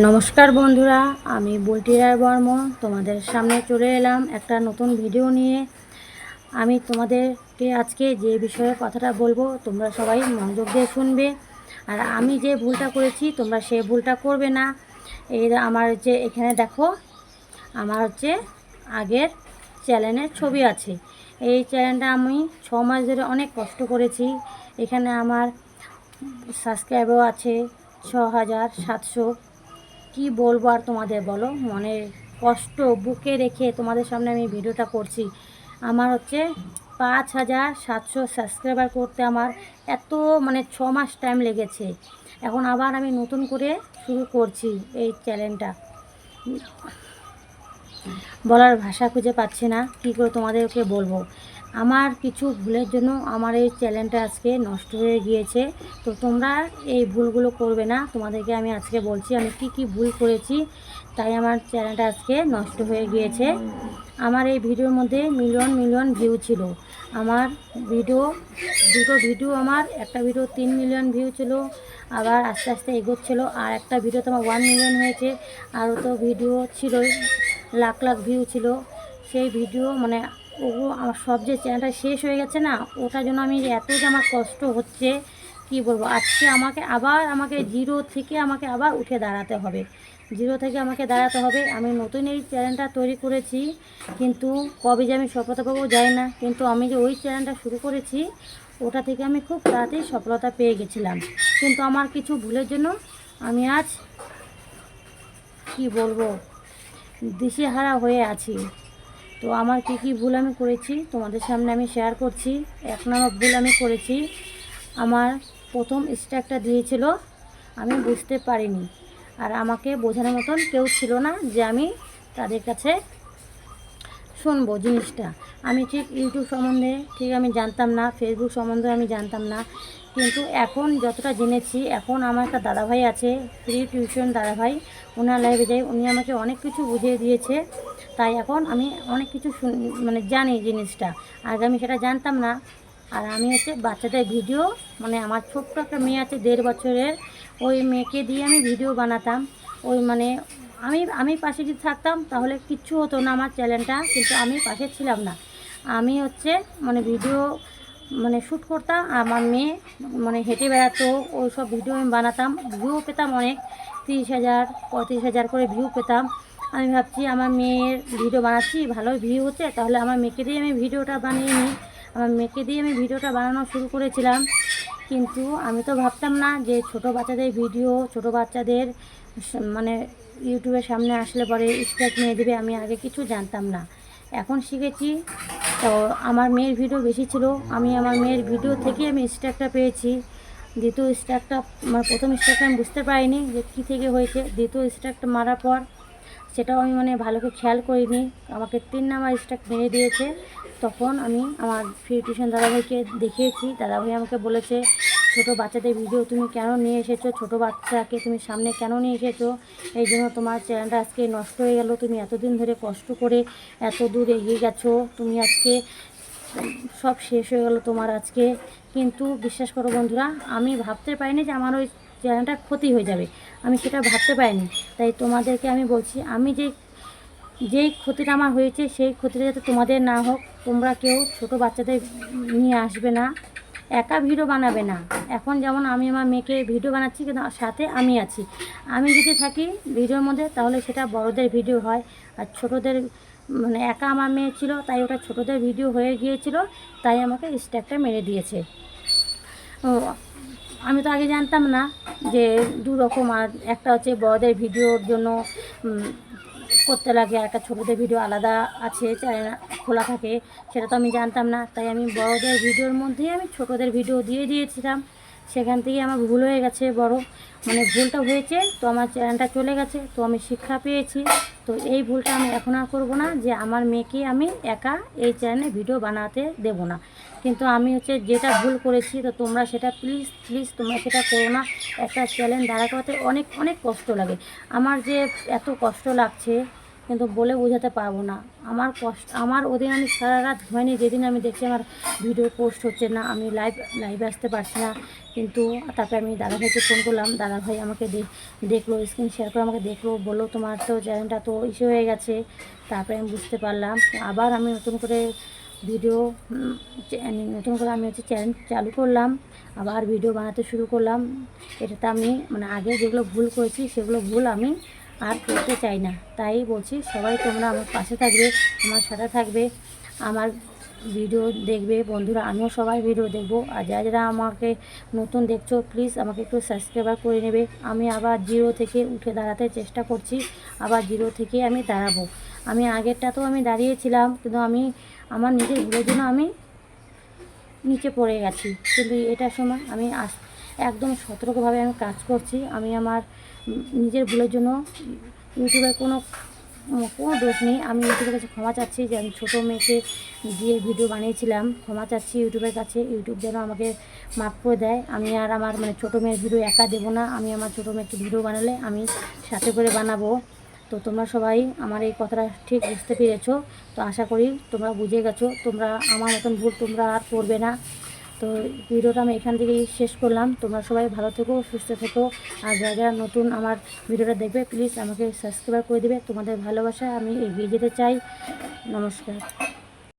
নমস্কার বন্ধুরা, আমি বুলটি রায় বর্মন। তোমাদের সামনে চলে এলাম একটা নতুন ভিডিও নিয়ে। আমি তোমাদেরকে আজকে যে বিষয়ে কথাটা বলব, তোমরা সবাই মনোযোগ দিয়ে শুনবে। আর আমি যে ভুলটা করেছি, তোমরা সে ভুলটা করবে না। এই আমার যে এখানে দেখো, আমার হচ্ছে আগের চ্যানেলের ছবি আছে। এই চ্যানেলটা আমি ছ মাস ধরে অনেক কষ্ট করেছি। এখানে আমার সাবস্ক্রাইবও আছে ছ হাজার সাতশো। কি বলব আর তোমাদের বলো? মনে কষ্ট বুকে রেখে তোমাদের সামনে আমি ভিডিওটা করছি। আমার হচ্ছে পাঁচ হাজার সাতশো সাবস্ক্রাইবার করতে আমার এত মানে ছ মাস টাইম লেগেছে। এখন আবার আমি নতুন করে শুরু করছি এই চ্যানেলটা বলার ভাষা খুঁজে পাচ্ছি না, কী করে তোমাদেরকে বলব? আমার কিছু ভুলের জন্য আমার এই চ্যানেলটা আজকে নষ্ট হয়ে গিয়েছে। তো তোমরা এই ভুলগুলো করবে না। তোমাদেরকে আমি আজকে বলছি, আমি কি কি ভুল করেছি, তাই আমার চ্যানেলটা আজকে নষ্ট হয়ে গিয়েছে। আমার এই ভিডিওর মধ্যে মিলিয়ন মিলিয়ন ভিউ ছিল। আমার ভিডিও, দুটো ভিডিও আমার, একটা ভিডিও তিন মিলিয়ন ভিউ ছিল, আবার আস্তে আস্তে এগোচ্ছিলো, আর একটা ভিডিওতে আমার ওয়ান মিলিয়ন হয়েছে আরও তো ভিডিও ছিলই, লাখ লাখ ভিউ ছিল। সেই ভিডিও মানে ওগুলো আমার সব যে চ্যানেলটা শেষ হয়ে গেছে না, ওটার জন্য আমি এত যে আমার কষ্ট হচ্ছে, কি বলব? আজকে আমাকে আবার আমাকে জিরো থেকে আমাকে আবার উঠে দাঁড়াতে হবে। জিরো থেকে আমাকে দাঁড়াতে হবে। আমি নতুন এই চ্যানেলটা তৈরি করেছি, কিন্তু কবে যে আমি সফলতা পাবো যাই না। কিন্তু আমি যে ওই চ্যানেলটা শুরু করেছি, ওটা থেকে আমি খুব তাড়াতাড়ি সফলতা পেয়ে গেছিলাম। কিন্তু আমার কিছু ভুলের জন্য আমি আজ, কি বলব, দিশেহারা হয়ে আছি। তো আমার কী কী ভুল আমি করেছি তোমাদের সামনে আমি শেয়ার করছি। এক নম্বর ভুল আমি করেছি। আমার প্রথম স্ট্যাকটা দিয়েছিল, আমি বুঝতে পারিনি। আর আমাকে বোঝানোর মতন কেউ ছিল না যে আমি তাদের কাছে শুনব জিনিসটা। আমি ঠিক ইউটিউব সম্বন্ধে ঠিক আমি জানতাম না ফেসবুক সম্বন্ধে আমি জানতাম না। কিন্তু এখন যতটা জেনেছি, এখন আমার একটা দাদাভাই আছে ফ্রি টিউশন দাদাভাই ওনার লাইভে যাই উনি আমাকে অনেক কিছু বুঝিয়ে দিয়েছে। তাই এখন আমি অনেক কিছু মানে জানি জিনিসটা। আগে আমি সেটা জানতাম না। আর আমি হচ্ছে বাচ্চাদের ভিডিও মানে আমার ছোট্ট একটা মেয়ে আছে দেড় বছরের, ওই মেয়েকে দিয়ে আমি ভিডিও বানাতাম। ওই মানে আমি আমি পাশে যদি থাকতাম তাহলে কিচ্ছু হতো না আমার চ্যানেলটা, কিন্তু আমি পাশে ছিলাম না। আমি হচ্ছে মানে ভিডিও মানে শ্যুট করতাম, আমার মেয়ে মানে হেঁটে বেড়াতো, ওই সব ভিডিও আমি বানাতাম ভিউ পেতাম অনেক, তিরিশ হাজার, পঁয়ত্রিশ হাজার করে ভিউ পেতাম। আমি ভাবছি আমার মেয়ের ভিডিও বানাচ্ছি ভালোই ভিউ হচ্ছে, তাহলে আমার মেয়েকে দিয়ে আমি ভিডিওটা বানিয়ে নিই। আমার মেয়েকে দিয়ে আমি ভিডিওটা বানানো শুরু করেছিলাম, কিন্তু আমি তো ভাবতাম না যে ছোট বাচ্চাদের ভিডিও ছোট বাচ্চাদের মানে ইউটিউবের সামনে আসলে পরে স্ট্যাক নিয়ে দেবে, আমি আগে কিছু জানতাম না। এখন শিখেছি, তো আমার মেয়ের ভিডিও বেশি ছিল, আমি আমার মেয়ের ভিডিও থেকে আমি স্ট্যাকটা পেয়েছি। দ্বিতীয় স্ট্যাকটা মানে প্রথম স্ট্যাকটা আমি বুঝতে পারিনি যে কী থেকে হয়েছে। দ্বিতীয় স্ট্যাকটা মারার পর সেটাও আমি মানে ভালো করে খেয়াল করিনি। আমাকে তিন নাম্বার স্ট্যাক মেরে দিয়েছে। তখন আমি আমার টিউশন দাদাভাইকে দেখিয়েছি। দাদাভাই আমাকে বলেছে, ছোট বাচ্চাদের ভিডিও তুমি কেন নিয়ে এসেছ? ছোট বাচ্চাকে তুমি সামনে কেন নিয়ে এসেছ? এই জন্য তোমার চ্যানেলটা আজকে নষ্ট হয়ে গেল। তুমি এতদিন ধরে কষ্ট করে এত দূর এগিয়ে গেছো। তুমি আজকে সব শেষ হয়ে গেল তোমার আজকে। কিন্তু বিশ্বাস করো বন্ধুরা, আমি ভাবতে পারিনি যে আমার ওই চ্যানেলটার ক্ষতি হয়ে যাবে। আমি সেটা ভাবতে পারিনি। তাই তোমাদেরকে আমি বলছি, আমি যে, যেই ক্ষতিটা আমার হয়েছে, সেই ক্ষতিটা যাতে তোমাদের না হোক, তোমরা কেউ ছোট বাচ্চাদের নিয়ে আসবে না, একা ভিডিও বানাবে না। এখন যেমন আমি আমার মেয়েকে ভিডিও বানাচ্ছি, কিন্তু সাথে আমি আছি। আমি যদি থাকি ভিডিওর মধ্যে, তাহলে সেটা বড়দের ভিডিও হয়। আর ছোটদের মানে একা আমার মেয়ে ছিল, তাই ওটা ছোটদের ভিডিও হয়ে গিয়েছিল, তাই আমাকে স্ট্যাকটা মেরে দিয়েছে। আমি তো আগে জানতাম না যে দু রকম আর একটা হচ্ছে বড়দের ভিডিওর জন্য করতে লাগে একটা ছোটোদের ভিডিও আলাদা আছে চ্যানেল খোলা থাকে, সেটা তো আমি জানতাম না। তাই আমি বড়দের ভিডিওর মধ্যেই আমি ছোটোদের ভিডিও দিয়ে দিয়েছিলাম। সেখান থেকে আমার ভুল হয়ে গেছে বড়। মানে ভুলটা হয়েছে, তো আমার চ্যানেলটা চলে গেছে, তো আমি শিক্ষা পেয়েছি। তো এই ভুলটা আমি এখন আর করব না যে আমার মেয়েকে আমি একা এই চ্যানেলে ভিডিও বানাতে দেব না। কিন্তু আমি হচ্ছে যেটা ভুল করেছি, তো তোমরা সেটা প্লিজ প্লিজ তোমরা সেটা করো না। একটা চ্যানেল দাঁড়া করাতে অনেক অনেক কষ্ট লাগে। আমার যে এত কষ্ট লাগছে কিন্তু বলে বোঝাতে পারব না। আমার কষ্ট, আমার ওদিন আমি সারা রাত ঘুমাইনি, যেদিন আমি দেখছি আমার ভিডিও পোস্ট হচ্ছে না, আমি লাইভ লাইভে আসতে পারছি না। কিন্তু তারপরে আমি দাদা ভাইকে ফোন করলাম, দাদা ভাই আমাকে দেখল স্ক্রিন শেয়ার করে আমাকে দেখল, বলল তোমার তো চ্যানেলটা তো ইস্যু হয়ে গেছে। তারপরে আমি বুঝতে পারলাম, আবার আমি নতুন করে ভিডিও নতুন করে আমি হচ্ছে চ্যানেল চালু করলাম, আবার ভিডিও বানাতে শুরু করলাম। এটাতে আমি মানে আগে যেগুলো ভুল করেছি, সেগুলো ভুল আমি আর করতে চাই না। তাই বলছি, সবাই তোমরা আমার পাশে থাকবে, আমার সাথে থাকবে, আমার ভিডিও দেখবে। বন্ধুরা, আমিও সবাই ভিডিও দেখব। আর যারা যারা আমাকে নতুন দেখছ প্লিজ আমাকে একটু সাবস্ক্রাইবার করে নেবে। আমি আবার জিরো থেকে উঠে দাঁড়াতে চেষ্টা করছি, আবার জিরো থেকে আমি দাঁড়াবো। আমি আগেরটা তো আমি দাঁড়িয়েছিলাম, কিন্তু আমি, আমার নিজের ভুলের জন্য আমি নিচে পড়ে গেছি। কিন্তু এটার সময় আমি আস, একদম সতর্কভাবে আমি কাজ করছি। আমি আমার নিজের ভুলের জন্য ইউটিউবের কোনো কোনো দোষ নেই। আমি ইউটিউবের কাছে ক্ষমা চাচ্ছি যে আমি ছোটো মেয়েকে দিয়ে ভিডিও বানিয়েছিলাম। ক্ষমা চাচ্ছি ইউটিউবের কাছে। ইউটিউব যেন আমাকে মাফ করে দেয়। আমি আর আমার মানে ছোটো মেয়ের ভিডিও একা দেবো না। আমি আমার ছোটো মেয়েকে ভিডিও বানালে আমি সাথে করে বানাবো। তো তোমরা সবাই আমার এই কথাটা ঠিক বুঝতে পেরেছ। তো আশা করি তোমরা বুঝে গেছো। তোমরা আমার মতন ভুল তোমরা আর করবে না। তো ভিডিওটা আমি এখান থেকেই শেষ করলাম। তোমরা সবাই ভালো থেকো, সুস্থ থেকো। আর যারা যারা নতুন আমার ভিডিওটা দেখবে প্লিজ আমাকে সাবস্ক্রাইব করে দেবে। তোমাদের ভালোবাসা আমি এগিয়ে যেতে চাই। নমস্কার।